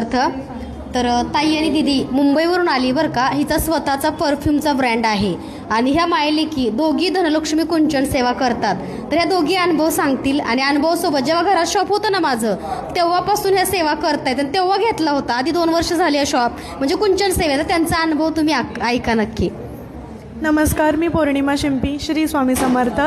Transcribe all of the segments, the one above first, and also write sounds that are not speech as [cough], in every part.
अर्थ. तर ताई आणि दिदी मुंबईवरून आली बरं का? हिचा स्वतःचा परफ्यूमचा ब्रँड आहे. आणि ह्या मायलेकी दोघी धनलक्ष्मी कुंचन सेवा करतात. तर ह्या दोघी अनुभव सांगतील. आणि अनुभवासोबत जेव्हा घरात शॉप होतं ना माझं तेव्हापासून ह्या सेवा करतायत. आणि तेव्हा घेतला होता. आधी दोन वर्ष झाली आहे शॉप म्हणजे कुंचन सेवेचा त्यांचा अनुभव तुम्ही ऐक- ऐका नक्की. नमस्कार मी पौर्णिमा शिंपी श्री स्वामी समर्थ.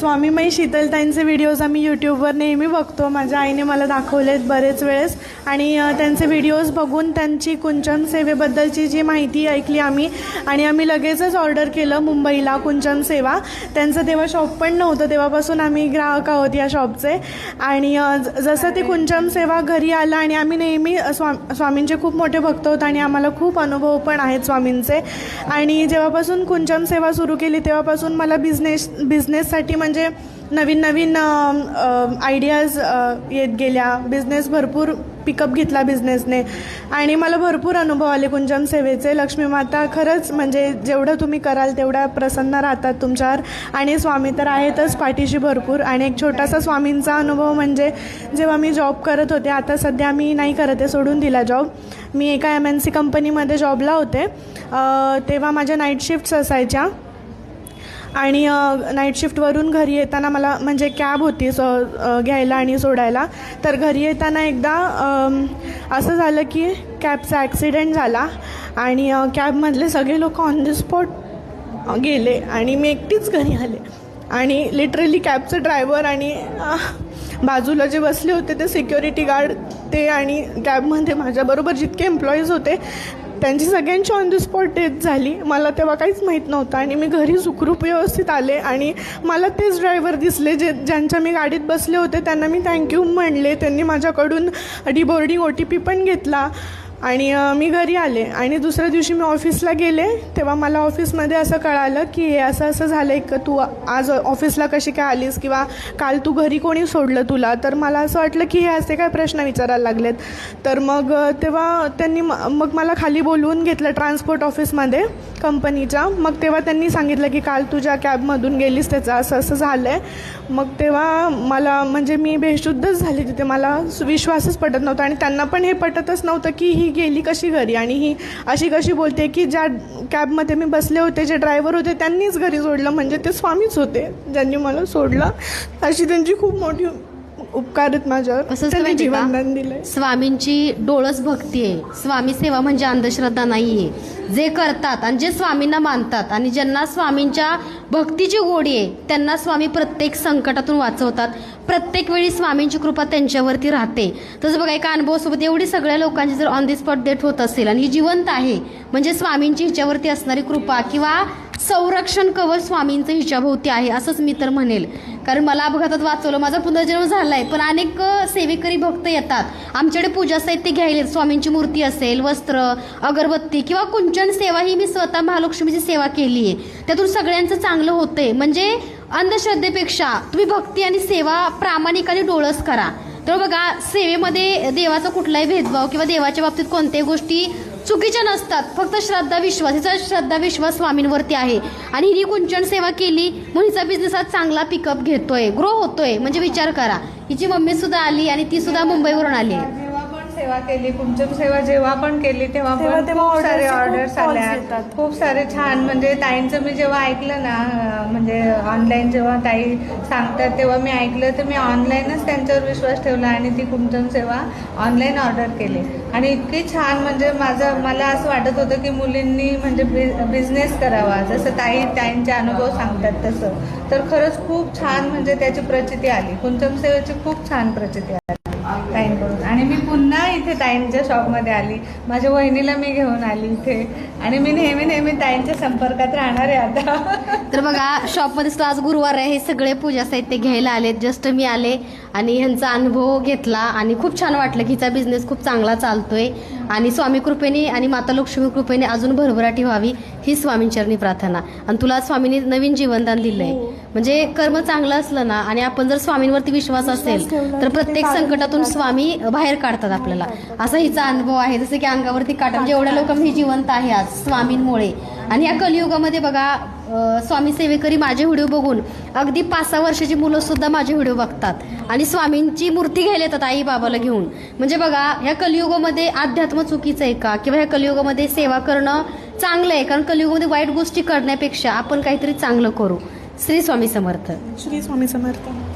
स्वामीमयी शीतलताईंचे व्हिडिओज आम्ही यूट्यूबवर नेहमी बघतो. माझ्या आईने मला दाखवलेत बरेच वेळेस. आणि त्यांचे व्हिडिओज बघून त्यांची कुंचन सेवेबद्दलची जी माहिती ऐकली आम्ही आणि आम्ही लगेचच ऑर्डर केलं मुंबईला कुंचन सेवा. त्यांचं तेव्हा शॉप पण नव्हतं. तेव्हापासून आम्ही ग्राहक आहोत या शॉपचे आणि ज- जसं ते कुंचन सेवा घरी आलं आणि आम्ही नेहमी स्वा स्वामींचे खूप मोठे भक्त आहोत आणि आम्हाला खूप अनुभव पण आहेत स्वामींचे. आणि जेव्हापासून कुंचन सेवा सुरू केली तेव्हापासून मला बिझनेस बिझनेससाठी म्हणजे म्हणजे नवीन नवीन आयडियाज येत गेल्या. बिझनेस भरपूर पिकअप घेतला बिझनेसने आणि मला भरपूर अनुभव आले कुंजम सेवेचे. लक्ष्मी माता खरंच म्हणजे जेवढं तुम्ही कराल तेवढ्या प्रसन्न राहतात तुमच्यावर. आणि स्वामी तर आहेतच पाठीशी भरपूर. आणि एक छोटासा स्वामींचा अनुभव म्हणजे जेव्हा मी जॉब करत होते आता सध्या मी नाही करत आहे सोडून दिला जॉब मी एका एम एन सी कंपनीमध्ये जॉबला होते. तेव्हा माझ्या नाईट शिफ्ट्स असायच्या. आणि नाईट शिफ्टवरून घरी येताना मला म्हणजे कॅब होती स घ्यायला आणि सोडायला. तर घरी येताना एकदा असं झालं की कॅबचा ॲक्सिडेंट झाला आणि कॅबमधले सगळे लोक ऑन द स्पॉट गेले आणि मी एकटीच घरी आले. आणि लिटरली कॅबचं ड्रायव्हर आणि बाजूला जे बसले होते ते सिक्युरिटी गार्ड ते आणि कॅबमध्ये माझ्याबरोबर जितके एम्प्लॉईज होते त्यांची सगळ्यांची ऑन द स्पॉट डेथ झाली. मला तेव्हा काहीच माहीत नव्हतं आणि मी घरी सुखरूप व्यवस्थित आले आणि मला तेच ड्रायव्हर दिसले जे ज्यांच्या मी गाडीत बसले होते. त्यांना मी थँक्यू म्हणले. त्यांनी माझ्याकडून डिबोर्डिंग ओ टी पी पण घेतला. आणि मी घरी आले आणि दुसऱ्या दिवशी मी ऑफिसला गेले तेव्हा मला ऑफिसमध्ये असं कळालं की हे असं असं झालं आहे का तू आज ऑफिसला कशी काय आलीस किंवा काल तू घरी कोणी सोडलं तुला? तर मला असं वाटलं की हे असे काय प्रश्न विचारायला लागलेत. तर मग तेव्हा त्यांनी मग मला खाली बोलवून घेतलं ट्रान्सपोर्ट ऑफिसमध्ये कंपनीच्या. मग तेव्हा त्यांनी सांगितलं की काल तुझ्या कॅबमधून गेलीस त्याचं असं असं झालं आहे मग तेव्हा मला म्हणजे मी बेशुद्धच झाली तिथे. मला विश्वासच पटत नव्हता आणि त्यांना पण हे पटतच नव्हतं की ही गेली कशी घरी? आणि ही अशी कशी बोलते की ज्या कॅबमध्ये मी बसले होते जे ड्रायव्हर होते त्यांनीच घरी सोडलं. म्हणजे ते स्वामीच होते. ज्यांनी मला सोडलं. अशी त्यांची खूप मोठी उपकार आहेत माझ्यावर का? जीवनदान दिलंय. स्वामींची डोळस भक्ती आहे. स्वामी सेवा म्हणजे अंधश्रद्धा नाही आहे जे करतात आणि जे स्वामींना मानतात आणि ज्यांना स्वामींच्या भक्तीची गोडी आहे त्यांना स्वामी प्रत्येक संकटातून वाचवतात. प्रत्येक वेळी स्वामींची कृपा त्यांच्यावरती राहते. तसं बघा एका अनुभवासोबत एवढी सगळ्या लोकांची जर ऑन दी स्पॉट डेट होत असेल आणि ही जिवंत आहे म्हणजे स्वामींची हिच्यावरती असणारी कृपा किंवा संरक्षण कवच स्वामींचं हिच्याभोवती आहे असंच मी तर म्हणेल. कारण मला अपघातात वाचवलं माझा पुनर्जन्म झाला आहे पण अनेक सेवेकरी भक्त येतात. आमच्याकडे पूजा साहित्य घ्यायला स्वामींची मूर्ती असेल वस्त्र अगरबत्ती किंवा कुंचन सेवा ही मी स्वतः महालक्ष्मीची सेवा केली आहे. त्यातून सगळ्यांचं चांगलं होतंय. म्हणजे अंधश्रद्धेपेक्षा तुम्ही भक्ती आणि सेवा प्रामाणिकाने डोळस करा. तर बघा सेवेमध्ये देवाचा कुठलाही भेदभाव किंवा देवाच्या बाबतीत कोणत्याही गोष्टी चुकीच्या नसतात. फक्त श्रद्धा विश्वास. हिचा श्रद्धा विश्वास स्वामींवरती आहे. आणि हिने कुंचन सेवा केली म्हणून हिचा बिझनेस आज चांगला पिकअप घेतोय. ग्रो होतोय. म्हणजे विचार करा. हिची मम्मी सुद्धा आली आणि ती सुद्धा मुंबईवरून आली आहे. सेवा केली कुंचम सेवा जेव्हा पण केली तेव्हा तेव्हा- पण तेव्हा खूप सारे orders, खूप ऑर्डर्स calls आल्या. येतात. खूप सारे छान म्हणजे ताईंचं मी जेव्हा ऐकलं ना अं, म्हणजे ऑनलाईन जेव्हा ताई सांगतात तेव्हा मी ऐकलं तर मी ऑनलाईनच त्यांच्यावर विश्वास ठेवला आणि ती कुंचम सेवा ऑनलाईन ऑर्डर केली. आणि इतकी छान म्हणजे माझं मला असं वाटत होतं की मुलींनी म्हणजे बिझनेस करावा जसं ताई ताईंचे अनुभव सांगतात तसं. तर खरंच खूप छान म्हणजे त्याची प्रचिती आली. कुंचम सेवेची खूप छान प्रचिती आली. ताईंकडून आणि मी पुन्हा इथे ताईंच्या शॉपमध्ये आली. माझ्या वहिनीला मी घेऊन आली इथे. आणि मी नेहमी नेहमी ताईंच्या संपर्कात राहणार आहे आता. [laughs] तर बघा शॉपमध्ये सुद्धा आज गुरुवार आहे. हे सगळे पूजा साहित्य घ्यायला आले जस्ट मी आले आणि ह्यांचा अनुभव घेतला आणि खूप छान वाटलं की हिचा बिझनेस खूप चांगला चालतोय. आणि स्वामी कृपेने आणि माता लक्ष्मी कृपेने अजून भरभराटी व्हावी. ही स्वामींचरणी प्रार्थना. आणि तुला स्वामींनी नवीन जीवनदान दिलंय. म्हणजे कर्म चांगलं असलं ना आणि आपण जर स्वामींवरती विश्वास असेल तर प्रत्येक संकटातून स्वामी बाहेर काढतात आपल्याला. असा हिचा अनुभव आहे. जसं की अंगावरती काटा म्हणजे एवढ्या लोक ही जिवंत आहे आज स्वामींमुळे. आणि या कलियुगामध्ये बघा स्वामी सेवेकरी माझे व्हिडिओ बघून अगदी पाच सहा वर्षाची मुलं सुद्धा माझे व्हिडिओ बघतात. आणि स्वामींची मूर्ती घ्यायला येतात आई बाबाला घेऊन. म्हणजे बघा ह्या कलियुगामध्ये अध्यात्म चुकीचं आहे का? किंवा ह्या कलियुगामध्ये सेवा करणं चांगलं आहे कारण कलियुगमध्ये वाईट गोष्टी करण्यापेक्षा आपण काहीतरी चांगलं करू. श्री स्वामी समर्थ. श्री स्वामी समर्थ.